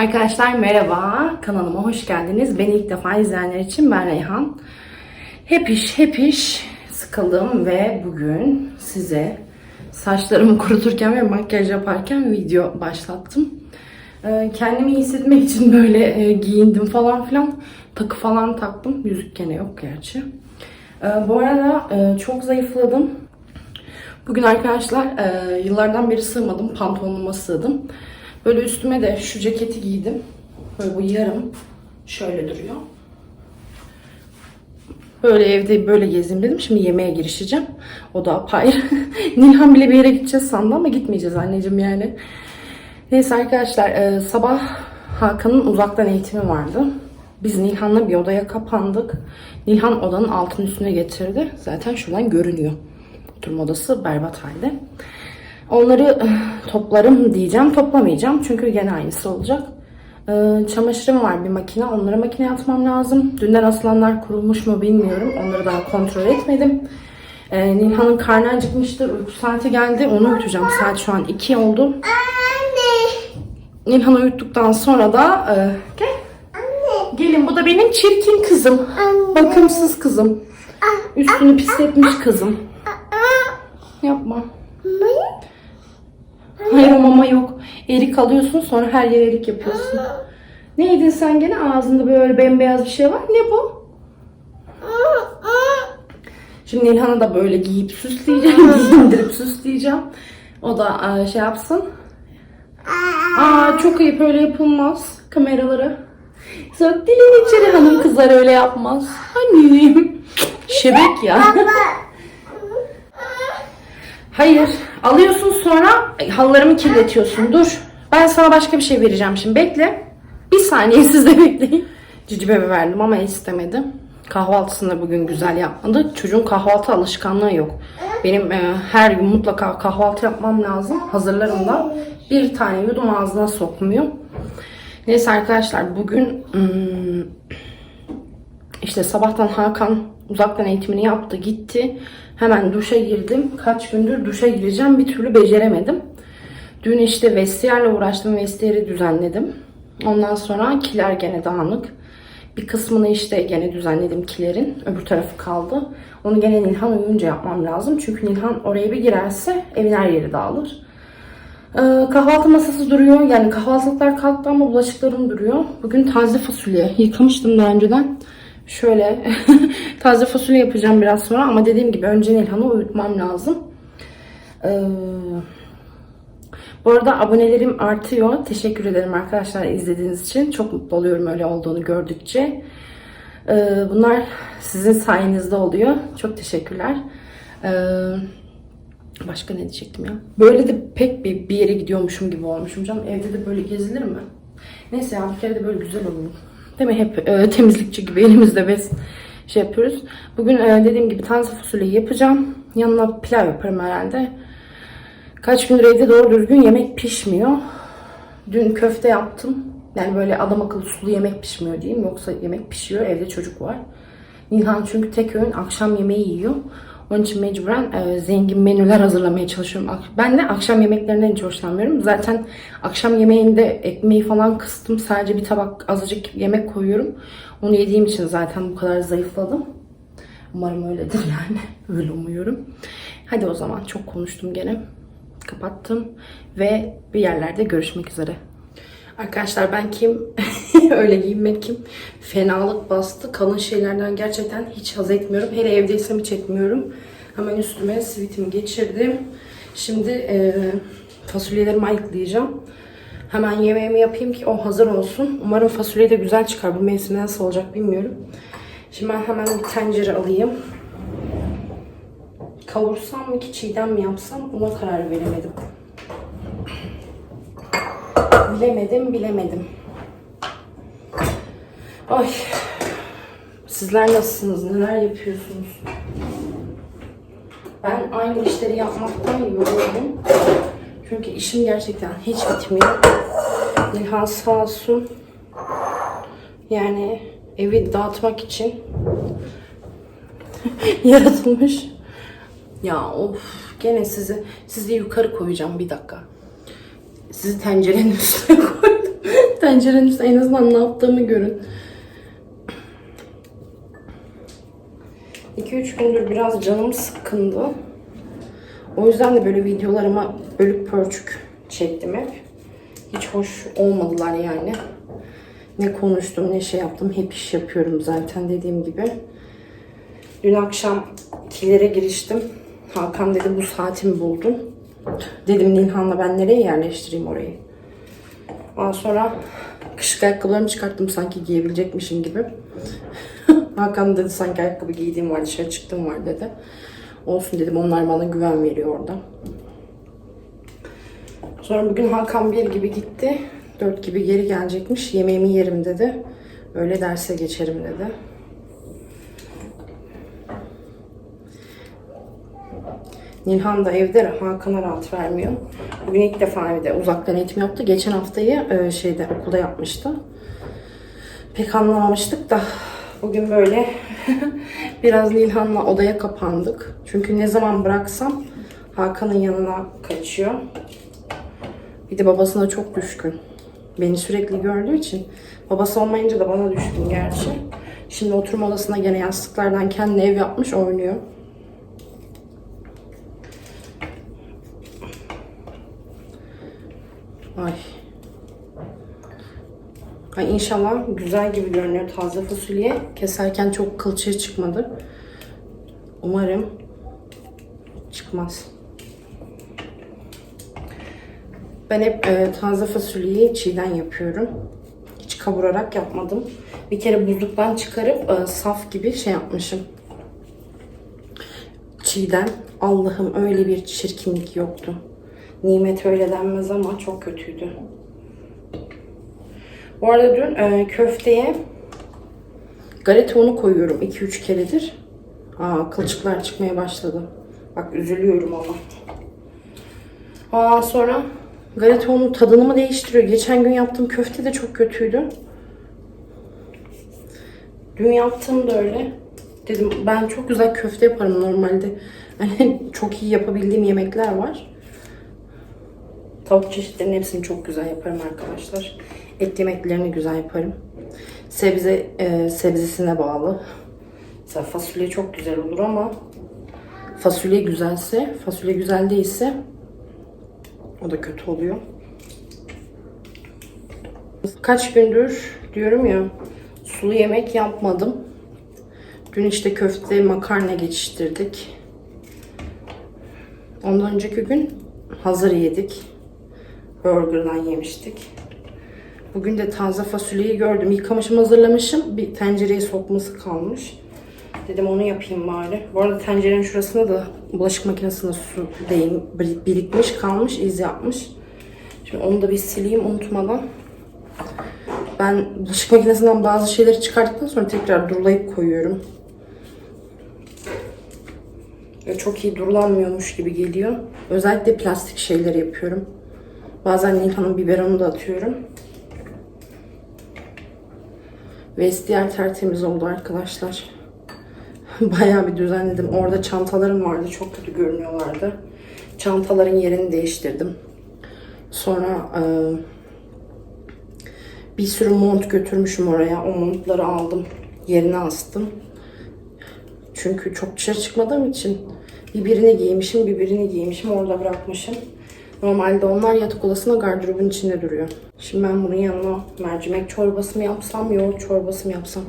Arkadaşlar merhaba, kanalıma hoş geldiniz. Beni ilk defa izleyenler için ben Reyhan. Hep iş, hep iş sıkıldım ve bugün size saçlarımı kuruturken ve makyaj yaparken video başlattım. Ee, Kendimi iyi hissetmek için böyle e, giyindim falan filan. Takı falan taktım. Yüzük gene yok gerçi. Ee, Bu arada e, çok zayıfladım. Bugün arkadaşlar e, yıllardan beri sığmadım. Pantolonuma sığdım. Böyle üstüme de şu ceketi giydim. Böyle bu yarım şöyle duruyor. Böyle evde böyle gezeyim dedim. Şimdi yemeğe girişeceğim. O da apayrı. Nilhan bile bir yere gideceğiz sandı ama gitmeyeceğiz anneciğim yani. Neyse arkadaşlar e, sabah Hakan'ın uzaktan eğitimi vardı. Biz Nilhan'la bir odaya kapandık. Nilhan odanın altın üstüne getirdi. Zaten şuradan görünüyor. Oturma odası berbat halde. Onları toplarım diyeceğim. Toplamayacağım. Çünkü gene aynısı olacak. Ee, çamaşırım var bir makine. Onları makineye atmam lazım. Dünden asılanlar kurulmuş mu bilmiyorum. Onları daha kontrol etmedim. Ee, Nilhan'ın karnı acıkmıştır. Uyku saati geldi. Onu uyutacağım. Saat şu an 2 oldu. Anne. Nilhan'ı uyuttuktan sonra da e, gel. Anne. Gelin bu da benim çirkin kızım. Anne. Bakımsız kızım. Üstünü pisletmiş kızım. Yapma. Hayır o mama yok. Erik alıyorsun sonra her yer erik yapıyorsun. Ne yedin sen gene? Ağzında böyle bembeyaz bir şey var. Ne bu? Şimdi Nilhan'ı da böyle giyip süsleyeceğim. giyindirip süsleyeceğim. O da e, şey yapsın. Aa çok ayıp öyle yapılmaz. Kameralara. Sok dilini içeri hanım kızlar öyle yapmaz. Annem. Şebek ya. Hayır. Alıyorsun sonra halılarımı kirletiyorsun. Dur. Ben sana başka bir şey vereceğim şimdi. Bekle. Bir saniye siz de bekleyin. Cici bebe verdim ama istemedi. Kahvaltısını bugün güzel yapmadı. Çocuğun kahvaltı alışkanlığı yok. Benim e, her gün mutlaka kahvaltı yapmam lazım. Hazırlarım da. Bir tane yudum ağzına sokmuyor. Neyse arkadaşlar bugün hmm, işte sabahtan Hakan uzaktan eğitimini yaptı gitti. Hemen duşa girdim. Kaç gündür duşa gireceğim bir türlü beceremedim. Dün işte vestiyerle uğraştım. Vestiyeri düzenledim. Ondan sonra kiler gene dağınık. Bir kısmını işte gene düzenledim kilerin. Öbür tarafı kaldı. Onu gene Nilhan uyuyunca yapmam lazım. Çünkü Nilhan oraya bir girerse evin her yeri dağılır. Ee, kahvaltı masası duruyor. Yani kahvaltılıklar kalktı ama bulaşıklarım duruyor. Bugün taze fasulye yıkamıştım daha önceden. Şöyle taze fasulye yapacağım biraz sonra ama dediğim gibi önce Nilhan'ı uyutmam lazım. Ee, bu arada abonelerim artıyor. Teşekkür ederim arkadaşlar izlediğiniz için. Çok mutlu oluyorum öyle olduğunu gördükçe. Ee, bunlar sizin sayenizde oluyor. Çok teşekkürler. Ee, başka ne diyecektim ya? Böyle de pek bir, bir yere gidiyormuşum gibi olmuşum canım. Evde de böyle gezilir mi? Neyse ya bir kere de böyle güzel olur. Değil mi? Hep e, temizlikçi gibi elimizde bez şey yapıyoruz. Bugün e, dediğim gibi taze fasulyeyi yapacağım. Yanına pilav yaparım herhalde. Kaç gündür evde doğru düzgün yemek pişmiyor. Dün köfte yaptım. Yani böyle adam akıllı sulu yemek pişmiyor diyeyim. Yoksa yemek pişiyor. Evde çocuk var. Nilhan çünkü tek öğün akşam yemeği yiyor. Onun için mecburen e, zengin menüler hazırlamaya çalışıyorum. Ben de akşam yemeklerinden hiç hoşlanmıyorum. Zaten akşam yemeğinde ekmeği falan kıstım. Sadece bir tabak azıcık yemek koyuyorum. Onu yediğim için zaten bu kadar zayıfladım. Umarım öyledir yani. Öyle umuyorum. Hadi o zaman çok konuştum gene. Kapattım ve bir yerlerde görüşmek üzere. Arkadaşlar ben kim? Öyle giyinmek kim? Fenalık bastı. Kalın şeylerden gerçekten hiç haz etmiyorum. Hele evdeysem hiç etmiyorum. Hemen üstüme sivitimi geçirdim. Şimdi e, fasulyelerimi ayıklayacağım. Hemen yemeğimi yapayım ki o hazır olsun. Umarım fasulye de güzel çıkar. Bu mevsim nasıl olacak bilmiyorum. Şimdi ben hemen bir tencere alayım. Kavursam mı ki çiğdem mi yapsam ona karar veremedim. Bilemedim, bilemedim. Ay. Sizler nasılsınız? Neler yapıyorsunuz? Ben aynı işleri yapmaktan yoruldum. Çünkü işim gerçekten hiç bitmiyor. Nilhan sağ olsun. Yani evi dağıtmak için yaratılmış. Ya of gene sizi sizi yukarı koyacağım bir dakika. Sizi tencerenin üstüne koydum. pencerenin üstüne en azından ne yaptığımı görün. 2-3 gündür biraz canım sıkkındı. O yüzden de böyle videolarıma bölük pörçük çektim hep. Hiç hoş olmadılar yani. Ne konuştum ne şey yaptım. Hep iş yapıyorum zaten dediğim gibi. Dün akşam kilere giriştim. Hakan dedi bu saatimi buldun. Dedim Nilhan'la ben nereye yerleştireyim orayı. Ondan sonra kışlık ayakkabılarımı çıkarttım sanki giyebilecekmişim gibi. Hakan dedi sanki ayakkabı giydiğim var dışarı çıktığım var dedi. Olsun dedim onlar bana güven veriyor orada. Sonra bugün Hakan bir gibi gitti. Dört gibi geri gelecekmiş. Yemeğimi yerim dedi. Öyle derse geçerim dedi. Nilhan da evde Hakan'a rahat vermiyor. Bugün ilk defa evde uzaktan eğitim yaptı. Geçen haftayı e, şeyde okulda yapmıştı. Pek anlamamıştık da bugün böyle biraz Nilhan'la odaya kapandık. Çünkü ne zaman bıraksam Hakan'ın yanına kaçıyor. Bir de babasına çok düşkün. Beni sürekli gördüğü için. Babası olmayınca da bana düşkün gerçi. Şimdi oturma odasına gene yastıklardan kendine ev yapmış oynuyor. Ay. Ay inşallah güzel gibi görünüyor taze fasulye. Keserken çok kılçığı çıkmadı. Umarım çıkmaz. Ben hep e, taze fasulyeyi çiğden yapıyorum. Hiç kavurarak yapmadım. Bir kere buzluktan çıkarıp e, saf gibi şey yapmışım. Çiğden. Allah'ım öyle bir çirkinlik yoktu. Nimet öyle denmez ama çok kötüydü. Bu arada dün e, köfteye galeta unu koyuyorum 2-3 keredir. Aa, kılçıklar çıkmaya başladı. Bak üzülüyorum ama. Aa, sonra galeta unu tadını mı değiştiriyor? Geçen gün yaptığım köfte de çok kötüydü. Dün yaptığım da öyle. Dedim ben çok güzel köfte yaparım normalde. Hani çok iyi yapabildiğim yemekler var. Tavuk çeşitlerinin hepsini çok güzel yaparım arkadaşlar. Et yemeklerini güzel yaparım. Sebze e, sebzesine bağlı. Mesela fasulye çok güzel olur ama fasulye güzelse, fasulye güzel değilse o da kötü oluyor. Kaç gündür diyorum ya sulu yemek yapmadım. Dün işte köfte makarna geçiştirdik. Ondan önceki gün hazır yedik. Burger'dan yemiştik. Bugün de taze fasulyeyi gördüm. Yıkamışım, hazırlamışım. Bir tencereye sokması kalmış. Dedim onu yapayım bari. Bu arada tencerenin şurasına da bulaşık makinesine su değin, bir- birikmiş, kalmış, iz yapmış. Şimdi onu da bir sileyim unutmadan. Ben bulaşık makinesinden bazı şeyleri çıkarttıktan sonra tekrar durulayıp koyuyorum. Ve çok iyi durulanmıyormuş gibi geliyor. Özellikle plastik şeyler yapıyorum. Bazen Nilhan'ın biberonu da atıyorum. Vestiyer tertemiz oldu arkadaşlar. Bayağı bir düzenledim. Orada çantalarım vardı. Çok kötü görünüyorlardı. Çantaların yerini değiştirdim. Sonra e, bir sürü mont götürmüşüm oraya. O montları aldım. Yerine astım. Çünkü çok dışarı çıkmadığım için bir birini giymişim, bir birini giymişim, orada bırakmışım. Normalde onlar yatak odasında gardırobun içinde duruyor. Şimdi ben bunun yanına mercimek çorbası mı yapsam, yoğurt çorbası mı yapsam?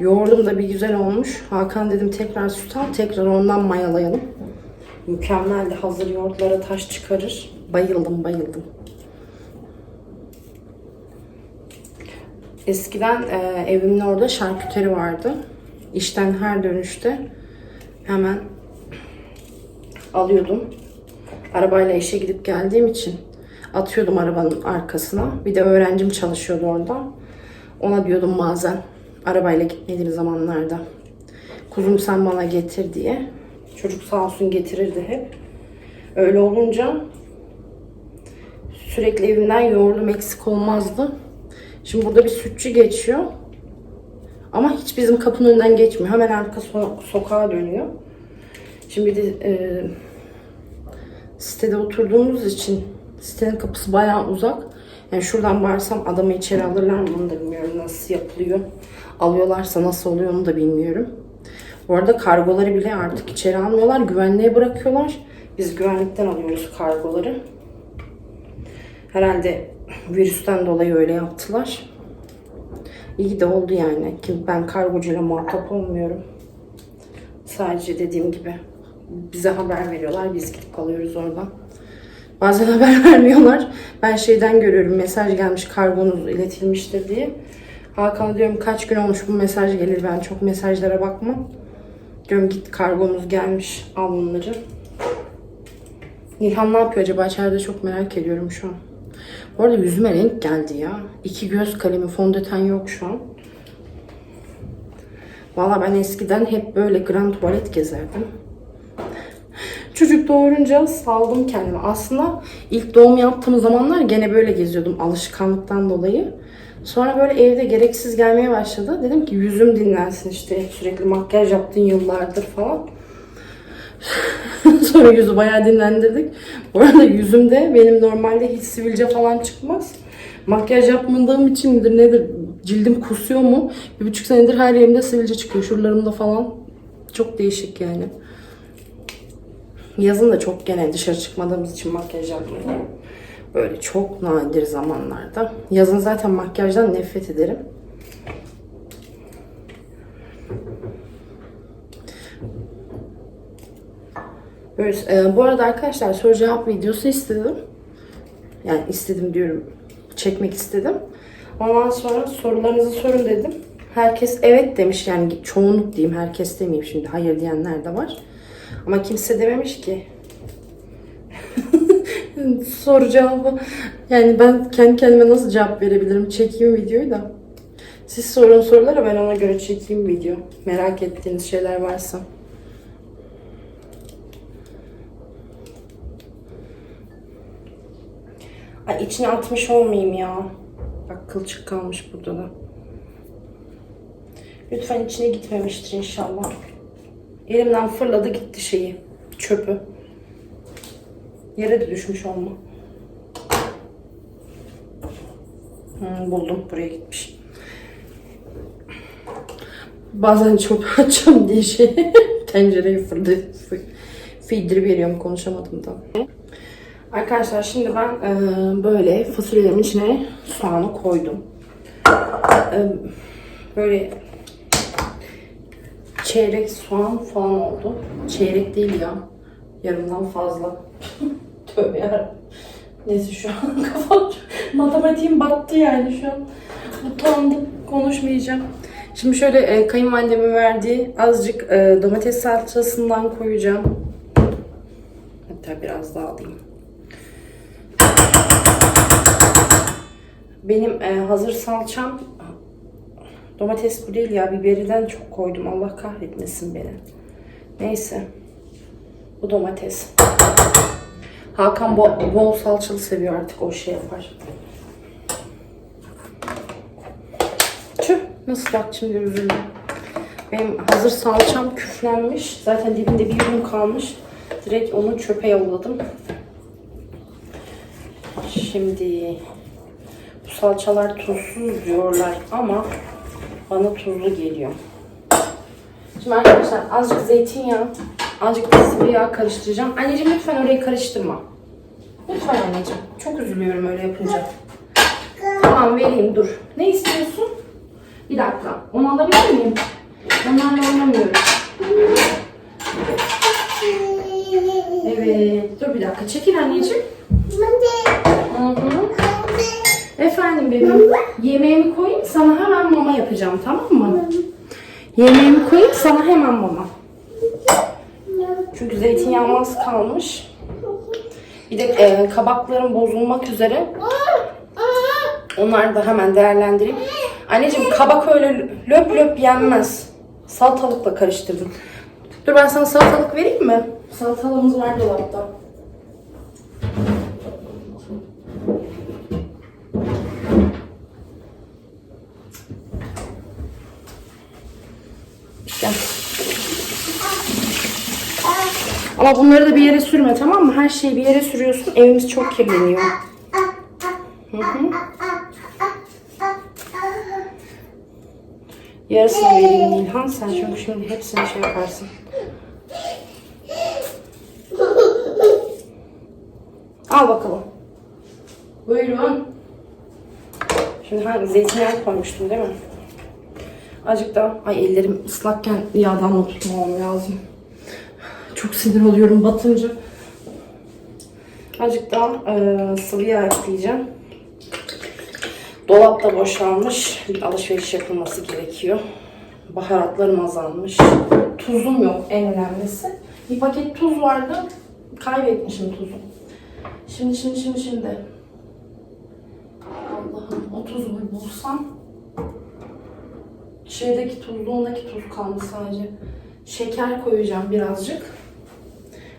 Yoğurdum da bir güzel olmuş. Hakan dedim tekrar süt al, tekrar ondan mayalayalım. Mükemmeldi. Hazır yoğurtlara taş çıkarır. Bayıldım, bayıldım. Eskiden e, evimin orada şarküteri vardı. İşten her dönüşte hemen alıyordum. Arabayla işe gidip geldiğim için atıyordum arabanın arkasına. Bir de öğrencim çalışıyordu orada. Ona diyordum bazen arabayla gitmediğim zamanlarda. Kuzum sen bana getir diye. Çocuk sağ olsun getirirdi hep. Öyle olunca sürekli evimden yoğurdum eksik olmazdı. Şimdi burada bir sütçü geçiyor. Ama hiç bizim kapının önünden geçmiyor. Hemen arka so- sokağa dönüyor. Şimdi de e, sitede oturduğumuz için sitenin kapısı bayağı uzak. Yani şuradan bağırsam adamı içeri alırlar mı onu da bilmiyorum. Nasıl yapılıyor? Alıyorlarsa nasıl oluyor onu da bilmiyorum. Bu arada kargoları bile artık içeri almıyorlar. Güvenliğe bırakıyorlar. Biz güvenlikten alıyoruz kargoları. Herhalde virüsten dolayı öyle yaptılar. İyi de oldu yani. Ki ben kargocuyla muhatap olmuyorum. Sadece dediğim gibi bize haber veriyorlar. Biz gidip alıyoruz oradan. Bazen haber vermiyorlar. Ben şeyden görüyorum mesaj gelmiş kargonuz iletilmiştir diye. Hakan diyorum kaç gün olmuş bu mesaj gelir ben çok mesajlara bakmam. Diyorum git kargomuz gelmiş al bunları. Nilhan ne yapıyor acaba içeride çok merak ediyorum şu an. Bu arada yüzüme renk geldi ya. İki göz kalemi fondöten yok şu an. Valla ben eskiden hep böyle grand tuvalet gezerdim. Çocuk doğurunca saldım kendimi. Aslında ilk doğum yaptığım zamanlar gene böyle geziyordum alışkanlıktan dolayı. Sonra böyle evde gereksiz gelmeye başladı. Dedim ki yüzüm dinlensin işte sürekli makyaj yaptın yıllardır falan. Sonra yüzü bayağı dinlendirdik. Bu arada yüzümde benim normalde hiç sivilce falan çıkmaz. Makyaj yapmadığım için midir nedir cildim kusuyor mu? Bir buçuk senedir her yerimde sivilce çıkıyor. Şuralarımda falan. Çok değişik yani. Yazın da çok gene dışarı çıkmadığımız için makyaj yapmıyorum. Böyle çok nadir zamanlarda. Yazın zaten makyajdan nefret ederim. Böyle, e, bu arada arkadaşlar soru cevap videosu istedim. Yani istedim diyorum. Çekmek istedim. Ondan sonra sorularınızı sorun dedim. Herkes evet demiş yani çoğunluk diyeyim herkes demeyeyim şimdi hayır diyenler de var. Ama kimse dememiş ki. Soru cevabı. Yani ben kendi kendime nasıl cevap verebilirim? Çekeyim videoyu da. Siz sorun sorulara ben ona göre çekeyim video. Merak ettiğiniz şeyler varsa. Ay içine atmış olmayayım ya. Bak kılçık kalmış burada da. Lütfen içine gitmemiştir inşallah. Elimden fırladı gitti şeyi. Çöpü. Yere de düşmüş olma. Hmm, buldum. Buraya gitmiş. Bazen çöp açacağım diye şey tencereyi fırdı. Feedri veriyorum konuşamadım da. Arkadaşlar şimdi ben e, böyle fasulyelerin içine soğanı koydum. E, böyle çeyrek soğan falan oldu. Çeyrek değil ya. Yarımdan fazla. Tövbe yarabbim. Neyse şu an kafam matematiğim battı yani şu an. Utandım. Konuşmayacağım. Şimdi şöyle e, kayınvalidemin verdiği azıcık e, domates salçasından koyacağım. Hatta biraz daha alayım. Benim e, hazır salçam domates bu değil ya biberiden çok koydum. Allah kahretmesin beni. Neyse. Bu domates. Hakan bol, bol salçalı seviyor artık o şey yapar. Tüh nasıl bak şimdi üzüldüm. Benim hazır salçam küflenmiş. Zaten dibinde bir yudum kalmış. Direkt onu çöpe yolladım. Şimdi bu salçalar tuzsuz diyorlar ama bana tuzlu geliyor. Şimdi arkadaşlar azıcık zeytinyağı, azıcık da sıvı yağ karıştıracağım. Anneciğim lütfen orayı karıştırma. Lütfen anneciğim. Çok üzülüyorum öyle yapınca. Tamam vereyim dur. Ne istiyorsun? Bir dakika. Onu alabilir miyim? Onlarla oynamıyorum. Evet. Dur bir dakika. Çekil anneciğim. Hı hı. Efendim bebeğim. Yemeğimi koyayım sana hemen mama yapacağım tamam mı? Yemeğimi koyayım sana hemen mama. Çünkü zeytinyağım az kalmış. Bir de e, kabaklarım bozulmak üzere. Onları da hemen değerlendireyim. Anneciğim kabak öyle löp löp yenmez. Salatalıkla karıştırdım. Dur ben sana salatalık vereyim mi? Salatalığımız var dolapta. Ama bunları da bir yere sürme tamam mı? Her şeyi bir yere sürüyorsun. Evimiz çok kirleniyor. Hı hı. Yarısını vereyim İlhan sen çünkü şimdi hepsini şey yaparsın. Al bakalım. Buyurun. Şimdi hani zeytinyağı koymuştum değil mi? Azıcık da ay ellerim ıslakken yağdan da tutmamam lazım. Çok sinir oluyorum batınca. Azıcık daha e, sıvı yağ ekleyeceğim. Dolapta boşalmış. Bir alışveriş yapılması gerekiyor. Baharatlarım azalmış. Tuzum yok en önemlisi. Bir paket tuz vardı. Kaybetmişim tuzu. Şimdi şimdi şimdi şimdi. Allah'ım o tuzu bulsam. Şeydeki tuzluğundaki tuz kaldı sadece. Şeker koyacağım birazcık.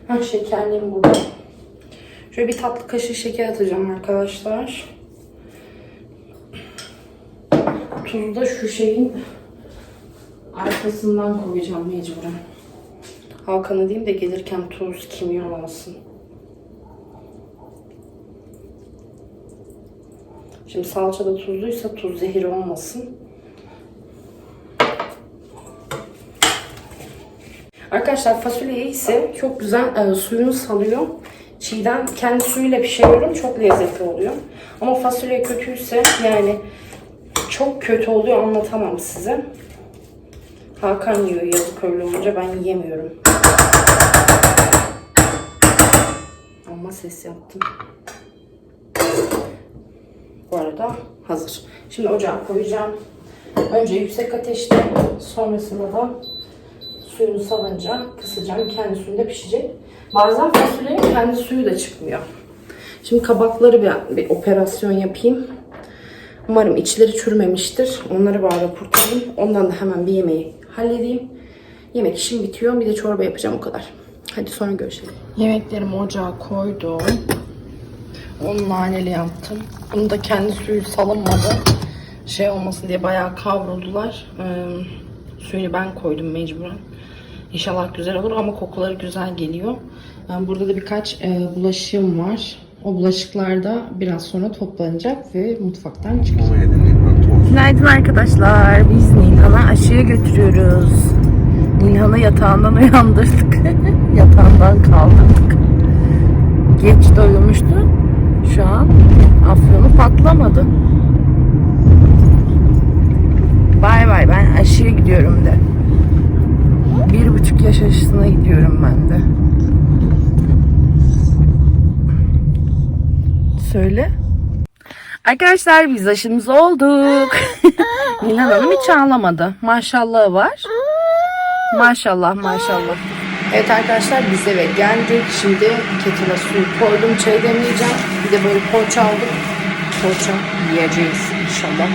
Ha şekerliğim burada. Şöyle bir tatlı kaşığı şeker atacağım arkadaşlar. Tuzu da şu şeyin arkasından koyacağım mecburen. Hakan'a diyeyim de gelirken tuz kimyon alsın. Şimdi salça da tuzluysa tuz zehir olmasın. Arkadaşlar fasulye ise çok güzel e, suyunu salıyor. Çiğden kendi suyuyla pişiriyorum. Çok lezzetli oluyor. Ama fasulye kötüyse yani çok kötü oluyor anlatamam size. Hakan yiyor yazık öyle olunca ben yiyemiyorum. Ama ses yaptım. Bu arada hazır. Şimdi ocağa koyacağım. Önce yüksek ateşte sonrasında da suyunu salınca kısacağım. Kendi suyunda pişecek. Bazen fasulyenin kendi suyu da çıkmıyor. Şimdi kabakları bir, bir operasyon yapayım. Umarım içleri çürümemiştir. Onları bari kurtarayım. Ondan da hemen bir yemeği halledeyim. Yemek işim bitiyor. Bir de çorba yapacağım o kadar. Hadi sonra görüşelim. Yemeklerimi ocağa koydum. Onu naneli yaptım. Bunu da kendi suyu salınmadı. Şey olmasın diye bayağı kavruldular. Ee, suyunu ben koydum mecburen. İnşallah güzel olur ama kokuları güzel geliyor. Ben burada da birkaç e, bulaşığım var. O bulaşıklar da biraz sonra toplanacak ve mutfaktan çıkacak. Günaydın arkadaşlar. Biz Nilhan'a aşıya götürüyoruz. Nilhan'ı yatağından uyandırdık. yatağından kaldırdık. Geç de uyumuştu. Şu an afyonu patlamadı. Bay bay ben aşıya gidiyorum de. Yaş aşısına gidiyorum ben de. Söyle. Arkadaşlar biz aşımız olduk. Nilhan Hanım hiç ağlamadı. Maşallahı var. Maşallah maşallah. Evet arkadaşlar biz eve geldik. Şimdi ketile suyu koydum. Çay demleyeceğim. Bir de böyle poğaça aldık. Poğaça yiyeceğiz inşallah.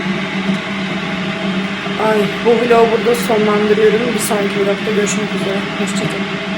Ay bu vlogu burada sonlandırıyorum. Bir sonraki vlogda görüşmek üzere. Hoşçakalın.